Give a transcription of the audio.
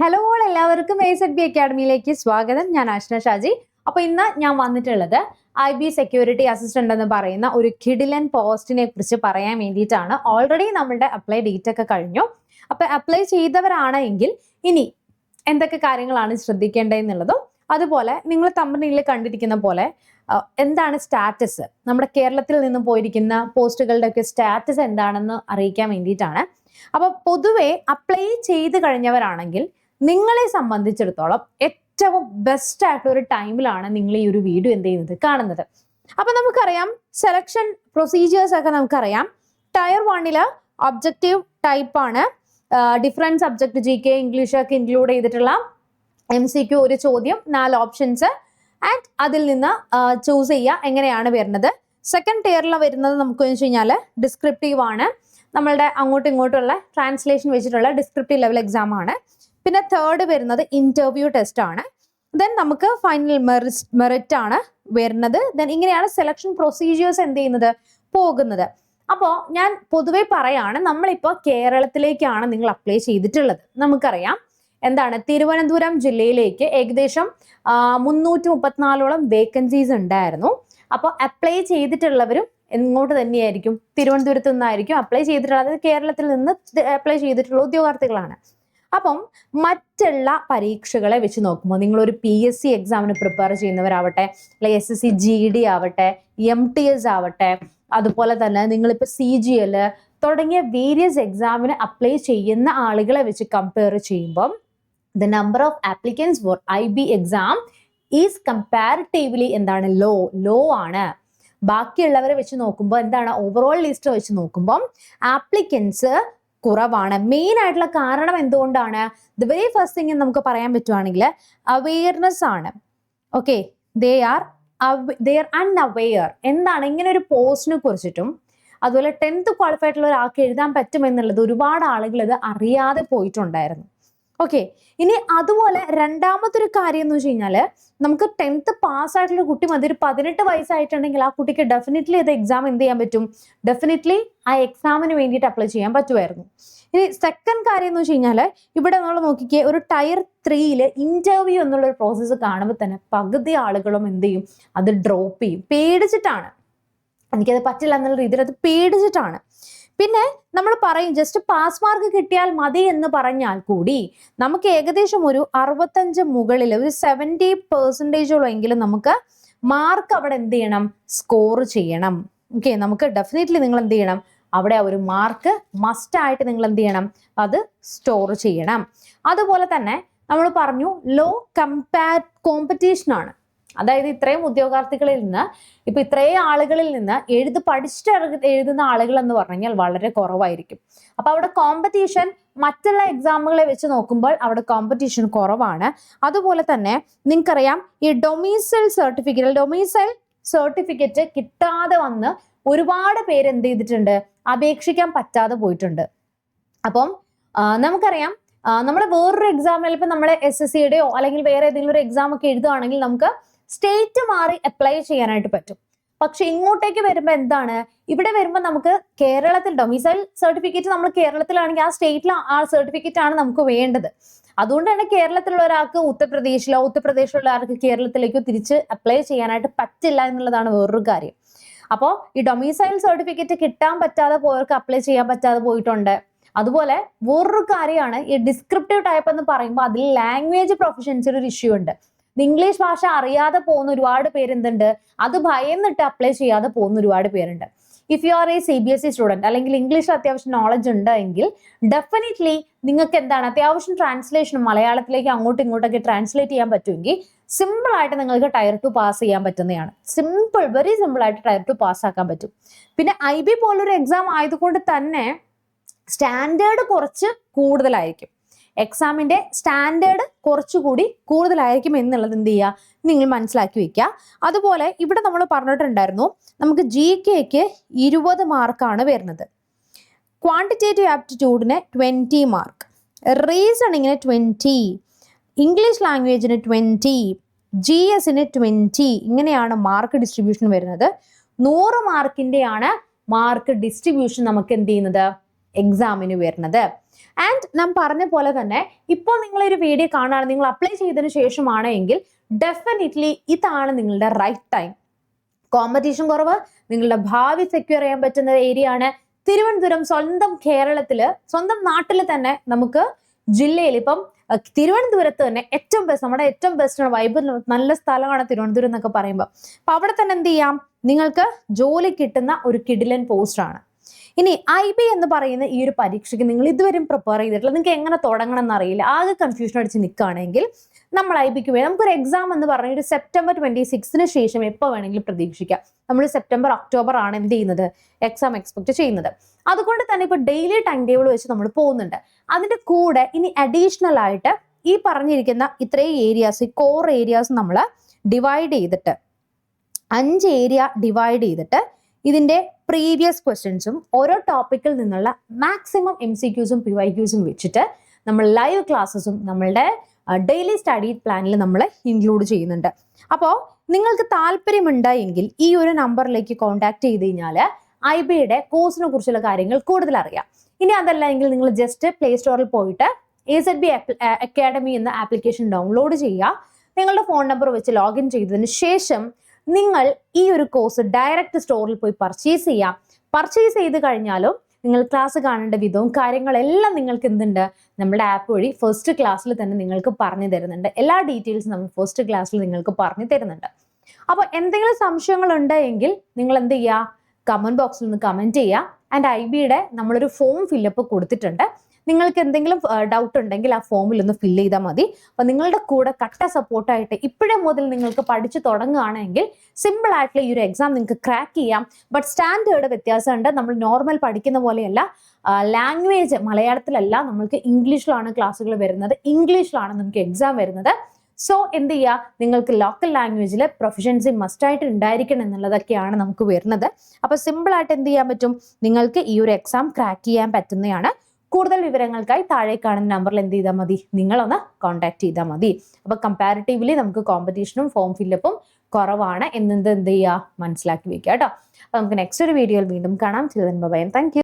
Hello all എല്ലാവർക്കും A Z B അക്കാഡമിയിലേക്ക് സ്വാഗതം. ഞാൻ ആഷ്ന ഷാജി. അപ്പൊ ഇന്ന് ഞാൻ വന്നിട്ടുള്ളത് ഐ ബി സെക്യൂരിറ്റി അസിസ്റ്റന്റ് എന്ന് പറയുന്ന ഒരു കിഡിലൻ പോസ്റ്റിനെ കുറിച്ച് പറയാൻ വേണ്ടിയിട്ടാണ്. ഓൾറെഡി നമ്മളുടെ അപ്ലൈ ഡേറ്റ് ഒക്കെ കഴിഞ്ഞു. അപ്പൊ അപ്ലൈ ചെയ്തവരാണ് എങ്കിൽ ഇനി എന്തൊക്കെ കാര്യങ്ങളാണ് ശ്രദ്ധിക്കേണ്ടതെന്നുള്ളതും അതുപോലെ നിങ്ങൾ തമ്പനിയിൽ കണ്ടിരിക്കുന്ന പോലെ എന്താണ് സ്റ്റാറ്റസ് നമ്മുടെ കേരളത്തിൽ നിന്ന് പോയിരിക്കുന്ന പോസ്റ്റുകളുടെ ഒക്കെ സ്റ്റാറ്റസ് എന്താണെന്ന് അറിയിക്കാൻ വേണ്ടിയിട്ടാണ്. അപ്പൊ പൊതുവെ അപ്ലൈ ചെയ്ത് കഴിഞ്ഞവരാണെങ്കിൽ നിങ്ങളെ സംബന്ധിച്ചിടത്തോളം ഏറ്റവും ബെസ്റ്റ് ആയിട്ടുള്ള ഒരു ടൈമിലാണ് നിങ്ങൾ ഈ ഒരു വീഡിയോ എന്ത് ചെയ്യുന്നത്? കാണുന്നത്. അപ്പൊ നമുക്കറിയാം സെലക്ഷൻ പ്രൊസീജിയേഴ്സ് ഒക്കെ നമുക്കറിയാം. ടയർ വണ്ണിൽ ഒബ്ജക്റ്റീവ് ടൈപ്പ് ആണ്. Different subject G K English ഒക്കെ ഇൻക്ലൂഡ് ചെയ്തിട്ടുള്ള എം സി ക്യു ഒരു ചോദ്യം നാല് ഓപ്ഷൻസ് ആൻഡ് അതിൽ നിന്ന് ചൂസ് ചെയ്യുക എങ്ങനെയാണ് വരുന്നത്. സെക്കൻഡ് ടയറിൽ വരുന്നത് നമുക്ക് വെച്ച് കഴിഞ്ഞാൽ ഡിസ്ക്രിപ്റ്റീവ് ആണ്. നമ്മളുടെ അങ്ങോട്ടും ഇങ്ങോട്ടുള്ള ട്രാൻസ്ലേഷൻ വെച്ചിട്ടുള്ള ഡിസ്ക്രിപ്റ്റീവ് ലെവൽ എക്സാം ആണ്. പിന്നെ തേർഡ് വരുന്നത് ഇന്റർവ്യൂ ടെസ്റ്റ് ആണ്. ദെൻ നമുക്ക് ഫൈനൽ മെറിറ്റ് ആണ് വരുന്നത്. ദെൻ ഇങ്ങനെയാണ് സെലക്ഷൻ പ്രൊസീജിയേഴ്സ് എന്ത് ചെയ്യുന്നത്? പോകുന്നത്. അപ്പോൾ ഞാൻ പൊതുവെ പറയാണ് നമ്മളിപ്പോൾ കേരളത്തിലേക്കാണ് നിങ്ങൾ അപ്ലൈ ചെയ്തിട്ടുള്ളത്. നമുക്കറിയാം എന്താണ്? തിരുവനന്തപുരം ജില്ലയിലേക്ക് ഏകദേശം മുന്നൂറ്റി മുപ്പത്തിനാലോളം വേക്കൻസീസ് ഉണ്ടായിരുന്നു. അപ്പോൾ അപ്ലൈ ചെയ്തിട്ടുള്ളവരും എങ്ങോട്ട് തന്നെയായിരിക്കും. തിരുവനന്തപുരത്ത് നിന്നായിരിക്കും അപ്ലൈ ചെയ്തിട്ടുള്ളത്. കേരളത്തിൽ നിന്ന് അപ്ലൈ ചെയ്തിട്ടുള്ള ഉദ്യോഗാർത്ഥികളാണ്. അപ്പം മറ്റുള്ള പരീക്ഷകളെ വെച്ച് നോക്കുമ്പോൾ നിങ്ങൾ ഒരു പി എസ് സി എക്സാമിന് പ്രിപ്പയർ ചെയ്യുന്നവരാവട്ടെ അല്ലെങ്കിൽ S S C G D ആവട്ടെ എം ടി എസ് ആവട്ടെ അതുപോലെ തന്നെ നിങ്ങളിപ്പോൾ സി ജി എൽ തുടങ്ങിയ വേരിയസ് എക്സാമിന് അപ്ലൈ ചെയ്യുന്ന ആളുകളെ വെച്ച് കമ്പയർ ചെയ്യുമ്പം the number of applicants for I B exam is comparatively എന്താണ് ലോ ലോ ആണ്. ബാക്കിയുള്ളവരെ വെച്ച് നോക്കുമ്പോൾ എന്താണ് ഓവറോൾ ലിസ്റ്റ് വെച്ച് നോക്കുമ്പം ആപ്ലിക്കൻസ് കുറവാണ്. മെയിൻ ആയിട്ടുള്ള കാരണം എന്തുകൊണ്ടാണ്? ദ വെരി ഫസ്റ്റ് തിങ് നമുക്ക് പറയാൻ പറ്റുവാണെങ്കിൽ അവെയർനെസ് ആണ്. Okay they are they are unaware എന്താണ്? ഇങ്ങനെ ഒരു പോസ്റ്റിനെ കുറിച്ചിട്ടും അതുപോലെ ടെൻത്ത് ക്വാളിഫൈഡ് ആയിട്ടുള്ള ഒരാൾക്ക് എഴുതാൻ പറ്റുമെന്നുള്ളത് ഒരുപാട് ആളുകൾ ഇത് അറിയാതെ പോയിട്ടുണ്ടായിരുന്നു. ഓക്കെ ഇനി അതുപോലെ രണ്ടാമത്തെ ഒരു കാര്യം എന്ന് വെച്ച് കഴിഞ്ഞാൽ നമുക്ക് ടെൻത്ത് പാസ് ആയിട്ടുള്ള കുട്ടി മതി ഒരു പതിനെട്ട് വയസ്സായിട്ടുണ്ടെങ്കിൽ ആ കുട്ടിക്ക് ഡെഫിനറ്റ്ലി അത് എക്സാം എന്ത് ചെയ്യാൻ പറ്റും? ഡെഫിനറ്റ്ലി ആ എക്സാമിന് വേണ്ടിയിട്ട് അപ്ലൈ ചെയ്യാൻ പറ്റുമായിരുന്നു. ഇനി സെക്കൻഡ് കാര്യം എന്ന് വെച്ച് കഴിഞ്ഞാൽ ഇവിടെ നമ്മൾ നോക്കിക്കേ ഒരു ടയർ ത്രീയിൽ ഇന്റർവ്യൂ എന്നുള്ള ഒരു പ്രോസസ്സ് കാണുമ്പോൾ തന്നെ പകുതി ആളുകളും എന്ത് ചെയ്യും? അത് ഡ്രോപ്പ് ചെയ്യും. പേടിച്ചിട്ടാണ്. എനിക്കത് പറ്റില്ല എന്നുള്ള രീതിയിൽ അത് പേടിച്ചിട്ടാണ്. പിന്നെ നമ്മൾ പറയും ജസ്റ്റ് പാസ് മാർക്ക് കിട്ടിയാൽ മതി എന്ന് പറഞ്ഞാൽ കൂടി നമുക്ക് ഏകദേശം ഒരു അറുപത്തഞ്ച് മുകളിൽ ഒരു സെവന്റി പെർസെന്റേജോളം എങ്കിലും നമുക്ക് മാർക്ക് അവിടെ എന്ത് ചെയ്യണം? സ്കോർ ചെയ്യണം. ഓക്കെ നമുക്ക് ഡെഫിനറ്റ്ലി നിങ്ങൾ എന്ത് ചെയ്യണം? അവിടെ ഒരു മാർക്ക് മസ്റ്റ് ആയിട്ട് നിങ്ങൾ എന്ത് ചെയ്യണം? അത് സ്റ്റോർ ചെയ്യണം. അതുപോലെ തന്നെ നമ്മൾ പറഞ്ഞു ലോ കമ്പാ കോമ്പറ്റീഷൻ ആണ്. അതായത് ഇത്രയും ഉദ്യോഗാർത്ഥികളിൽ നിന്ന് ഇപ്പൊ ഇത്രയും ആളുകളിൽ നിന്ന് എഴുതി പഠിച്ചിട്ട് എഴുതുന്ന ആളുകൾ എന്ന് പറഞ്ഞു കഴിഞ്ഞാൽ വളരെ കുറവായിരിക്കും. അപ്പൊ അവിടെ കോമ്പറ്റീഷൻ മറ്റുള്ള എക്സാമുകളെ വെച്ച് നോക്കുമ്പോൾ അവിടെ കോമ്പറ്റീഷൻ കുറവാണ്. അതുപോലെ തന്നെ നിങ്ങൾക്കറിയാം ഈ ഡൊമീസൈൽ സർട്ടിഫിക്കറ്റ് ഡൊമീസൈൽ സർട്ടിഫിക്കറ്റ് കിട്ടാതെ വന്ന് ഒരുപാട് പേര് എന്ത് ചെയ്തിട്ടുണ്ട്? അപേക്ഷിക്കാൻ പറ്റാതെ പോയിട്ടുണ്ട്. അപ്പം നമുക്കറിയാം നമ്മുടെ വേറൊരു എക്സാമിൽ ഇപ്പം നമ്മുടെ എസ് എസ് സിയുടെയോ അല്ലെങ്കിൽ വേറെ ഏതെങ്കിലും ഒരു എക്സാം ഒക്കെ എഴുതുകയാണെങ്കിൽ നമുക്ക് സ്റ്റേറ്റ് മാറി അപ്ലൈ ചെയ്യാനായിട്ട് പറ്റും. പക്ഷെ ഇങ്ങോട്ടേക്ക് വരുമ്പോൾ എന്താണ്? ഇവിടെ വരുമ്പോൾ നമുക്ക് കേരളത്തിൽ ഡൊമിസൈൽ സർട്ടിഫിക്കറ്റ് നമ്മൾ കേരളത്തിലാണെങ്കിൽ ആ സ്റ്റേറ്റിൽ ആ സർട്ടിഫിക്കറ്റ് ആണ് നമുക്ക് വേണ്ടത്. അതുകൊണ്ട് തന്നെ കേരളത്തിലുള്ള ഒരാൾക്ക് ഉത്തർപ്രദേശിലോ ഉത്തർപ്രദേശിലുള്ള ആൾക്ക് കേരളത്തിലേക്കോ തിരിച്ച് അപ്ലൈ ചെയ്യാനായിട്ട് പറ്റില്ല എന്നുള്ളതാണ് വേറൊരു കാര്യം. അപ്പോൾ ഈ ഡൊമിസൈൽ സർട്ടിഫിക്കറ്റ് കിട്ടാൻ പറ്റാതെ പോയവർക്ക് അപ്ലൈ ചെയ്യാൻ പറ്റാതെ പോയിട്ടുണ്ട്. അതുപോലെ വേറൊരു കാര്യമാണ് ഈ ഡിസ്ക്രിപ്റ്റീവ് ടൈപ്പ് എന്ന് പറയുമ്പോൾ അതിൽ ലാംഗ്വേജ് പ്രൊഫഷൻസിൽ ഒരു ഇഷ്യൂ ഉണ്ട്. ഇംഗ്ലീഷ് ഭാഷ അറിയാതെ പോകുന്ന ഒരുപാട് പേരെന്തുണ്ട്? അത് ഭയന്നിട്ട് അപ്ലൈ ചെയ്യാതെ പോകുന്ന ഒരുപാട് പേരുണ്ട്. If you are a C B S E student അല്ലെങ്കിൽ ഇംഗ്ലീഷ് അത്യാവശ്യം നോളജ് ഉണ്ട് എങ്കിൽ ഡെഫിനറ്റ്ലി നിങ്ങൾക്ക് എന്താണ്? അത്യാവശ്യം ട്രാൻസ്ലേഷൻ മലയാളത്തിലേക്ക് അങ്ങോട്ടും ഇങ്ങോട്ടൊക്കെ ട്രാൻസ്ലേറ്റ് ചെയ്യാൻ പറ്റുമെങ്കിൽ സിമ്പിൾ ആയിട്ട് നിങ്ങൾക്ക് ടയർ ടു പാസ് ചെയ്യാൻ പറ്റുന്നതാണ്. സിമ്പിൾ വെരി സിമ്പിൾ ആയിട്ട് ടയർ ടു പാസ് ആക്കാൻ പറ്റും. പിന്നെ ഐ ബി പോലൊരു എക്സാം ആയതുകൊണ്ട് തന്നെ സ്റ്റാൻഡേർഡ് കുറച്ച് കൂടുതലായിരിക്കും. എക്സാമിന്റെ സ്റ്റാൻഡേർഡ് കുറച്ചുകൂടി കൂടുതലായിരിക്കും എന്നുള്ളത് എന്ത് ചെയ്യുക? നിങ്ങൾ മനസ്സിലാക്കി വെക്കുക. അതുപോലെ ഇവിടെ നമ്മൾ പറഞ്ഞിട്ടുണ്ടായിരുന്നു നമുക്ക് ജി കെക്ക് ഇരുപത് മാർക്കാണ് വരുന്നത്. ക്വാണ്ടിറ്റേറ്റീവ് ആപ്റ്റിറ്റ്യൂഡിന് ട്വന്റി മാർക്ക് റീസണിങ്ങിന് ട്വന്റി ഇംഗ്ലീഷ് ലാംഗ്വേജിന് ട്വന്റി ജി എസിന് ട്വന്റി ഇങ്ങനെയാണ് മാർക്ക് ഡിസ്ട്രിബ്യൂഷൻ വരുന്നത്. നൂറ് മാർക്കിന്റെയാണ് മാർക്ക് ഡിസ്ട്രിബ്യൂഷൻ നമുക്ക് എന്ത് ചെയ്യുന്നത്? എക്സാമിന് വരുന്നത്. ആൻഡ് നാം പറഞ്ഞ പോലെ തന്നെ ഇപ്പോൾ ഒരു വീഡിയോ കാണുകയാണ് നിങ്ങൾ അപ്ലൈ ചെയ്തതിന് ശേഷമാണ് എങ്കിൽ ഡെഫിനറ്റ്ലി ഇതാണ് നിങ്ങളുടെ റൈറ്റ് ടൈം കോമ്പറ്റീഷൻ കുറവ് നിങ്ങളുടെ ഭാവി സെക്യൂർ ചെയ്യാൻ പറ്റുന്ന ഏരിയ ആണ്. തിരുവനന്തപുരം സ്വന്തം കേരളത്തിൽ സ്വന്തം നാട്ടിൽ തന്നെ നമുക്ക് ജില്ലയിൽ ഇപ്പം തിരുവനന്തപുരത്ത് തന്നെ ഏറ്റവും ബെസ്റ്റ് നമ്മുടെ ഏറ്റവും ബെസ്റ്റ് വൈബ് നല്ല സ്ഥലമാണ് തിരുവനന്തപുരം എന്നൊക്കെ പറയുമ്പോൾ അപ്പൊ അവിടെ തന്നെ എന്ത് ചെയ്യാം? നിങ്ങൾക്ക് ജോലി കിട്ടുന്ന ഒരു കിഡിലൻ പോസ്റ്റ് ആണ്. ഇനി ഐ ബി എന്ന് പറയുന്ന ഈ ഒരു പരീക്ഷയ്ക്ക് നിങ്ങൾ ഇതുവരെയും പ്രിപ്പയർ ചെയ്തിട്ടില്ല. നിങ്ങൾക്ക് എങ്ങനെ തുടങ്ങണം എന്നറിയില്ല. ആകെ കൺഫ്യൂഷൻ അടിച്ച് നിൽക്കുകയാണെങ്കിൽ നമ്മൾ ഐ ബിക്ക് വേണം. നമുക്കൊരു എക്സാം എന്ന് പറഞ്ഞ ഒരു സെപ്റ്റംബർ ട്വന്റി സിക്സിന് ശേഷം എപ്പോൾ വേണമെങ്കിലും പ്രതീക്ഷിക്കാം. നമ്മൾ സെപ്റ്റംബർ ഒക്ടോബർ ആണ് എന്ത് ചെയ്യുന്നത്? എക്സാം എക്സ്പെക്ട് ചെയ്യുന്നത്. അതുകൊണ്ട് തന്നെ ഇപ്പോൾ ഡെയിലി ടൈം ടേബിൾ വെച്ച് നമ്മൾ പോകുന്നുണ്ട്. അതിന്റെ കൂടെ ഇനി അഡീഷണൽ ആയിട്ട് ഈ പറഞ്ഞിരിക്കുന്ന ഇത്രയും ഏരിയാസ് ഈ കോർ ഏരിയാസ് നമ്മൾ ഡിവൈഡ് ചെയ്തിട്ട് അഞ്ച് ഏരിയ ഡിവൈഡ് ചെയ്തിട്ട് ഇതിന്റെ പ്രീവിയസ് ക്വസ്റ്റ്യൻസും ഓരോ ടോപ്പിക്കിൽ നിന്നുള്ള മാക്സിമം എം സി ക്യൂസും പി വൈ ക്യൂസും വെച്ചിട്ട് നമ്മൾ ലൈവ് ക്ലാസ്സസും നമ്മളുടെ ഡെയിലി സ്റ്റഡി പ്ലാനിൽ നമ്മൾ ഇൻക്ലൂഡ് ചെയ്യുന്നുണ്ട്. അപ്പോൾ നിങ്ങൾക്ക് താല്പര്യമുണ്ടായെങ്കിൽ ഈ ഒരു നമ്പറിലേക്ക് കോൺടാക്ട് ചെയ്ത് കഴിഞ്ഞാൽ ഐ ബിയുടെ കോഴ്സിനെ കുറിച്ചുള്ള കാര്യങ്ങൾ കൂടുതൽ അറിയാം. ഇനി അതല്ല എങ്കിൽ നിങ്ങൾ ജസ്റ്റ് പ്ലേ സ്റ്റോറിൽ പോയിട്ട് എ സെഡ് ബി അക്കാഡമി എന്ന ആപ്ലിക്കേഷൻ ഡൗൺലോഡ് ചെയ്യുക. നിങ്ങളുടെ ഫോൺ നമ്പർ വെച്ച് ലോഗിൻ ചെയ്തതിന് ശേഷം നിങ്ങൾ ഈ ഒരു കോഴ്സ് ഡയറക്റ്റ് സ്റ്റോറിൽ പോയി പർച്ചേസ് ചെയ്യാം. പർച്ചേസ് ചെയ്ത് കഴിഞ്ഞാലും നിങ്ങൾ ക്ലാസ് കാണേണ്ട വിധവും കാര്യങ്ങളെല്ലാം നിങ്ങൾക്ക് എന്തുണ്ട്? നമ്മുടെ ആപ്പ് വഴി ഫസ്റ്റ് ക്ലാസ്സിൽ തന്നെ നിങ്ങൾക്ക് പറഞ്ഞു തരുന്നുണ്ട്. എല്ലാ ഡീറ്റെയിൽസും നമ്മൾ ഫസ്റ്റ് ക്ലാസ്സിൽ നിങ്ങൾക്ക് പറഞ്ഞു തരുന്നുണ്ട്. അപ്പോൾ എന്തെങ്കിലും സംശയങ്ങൾ ഉണ്ടെങ്കിൽ നിങ്ങൾ എന്ത് ചെയ്യുക കമന്റ് ബോക്സിൽ നിന്ന് കമന്റ് ചെയ്യുക ആൻഡ് ഐ ബിയുടെ നമ്മളൊരു ഫോം ഫില്ലപ്പ് കൊടുത്തിട്ടുണ്ട്. നിങ്ങൾക്ക് എന്തെങ്കിലും ഡൗട്ട് ഉണ്ടെങ്കിൽ ആ ഫോമിൽ ഒന്ന് ഫില്ല് ചെയ്താൽ മതി. അപ്പോൾ നിങ്ങളുടെ കൂടെ കട്ട സപ്പോർട്ടായിട്ട് ഇപ്പോഴേ മുതൽ നിങ്ങൾക്ക് പഠിച്ചു തുടങ്ങുകയാണെങ്കിൽ സിമ്പിൾ ആയിട്ടുള്ള ഈ ഒരു എക്സാം നിങ്ങൾക്ക് ക്രാക്ക് ചെയ്യാം. ബട്ട് സ്റ്റാൻഡേർഡ് വ്യത്യാസമുണ്ട്. നമ്മൾ നോർമൽ പഠിക്കുന്ന പോലെയല്ല. ലാംഗ്വേജ് മലയാളത്തിലല്ല. നമ്മൾക്ക് ഇംഗ്ലീഷിലാണ് ക്ലാസ്സുകൾ വരുന്നത്. ഇംഗ്ലീഷിലാണ് നിങ്ങൾക്ക് എക്സാം വരുന്നത്. സോ എന്ത് ചെയ്യുക നിങ്ങൾക്ക് ലോക്കൽ ലാംഗ്വേജിൽ പ്രൊഫഷൻസി മസ്റ്റായിട്ട് ഉണ്ടായിരിക്കണം എന്നുള്ളതൊക്കെയാണ് നമുക്ക് വരുന്നത്. അപ്പോൾ സിമ്പിൾ ആയിട്ട് എന്ത് ചെയ്യാൻ പറ്റും? നിങ്ങൾക്ക് ഈ ഒരു എക്സാം ക്രാക്ക് ചെയ്യാൻ പറ്റുന്നതാണ്. കൂടുതൽ വിവരങ്ങൾക്കായി താഴെ കാണുന്ന നമ്പറിൽ എന്ത് ചെയ്താൽ മതി? നിങ്ങളൊന്ന് കോൺടാക്ട് ചെയ്താൽ മതി. അപ്പോൾ കമ്പാരിറ്റീവ്ലി നമുക്ക് കോമ്പറ്റീഷനും ഫോം ഫില്ലപ്പും കുറവാണ്. എന്നത് എന്ത് ചെയ്യുക മനസ്സിലാക്കി വെക്കുക കേട്ടോ അപ്പോൾ നമുക്ക് നെക്സ്റ്റ് ഒരു വീഡിയോയിൽ വീണ്ടും കാണാം. ചിലതൻ ബൈ താങ്ക്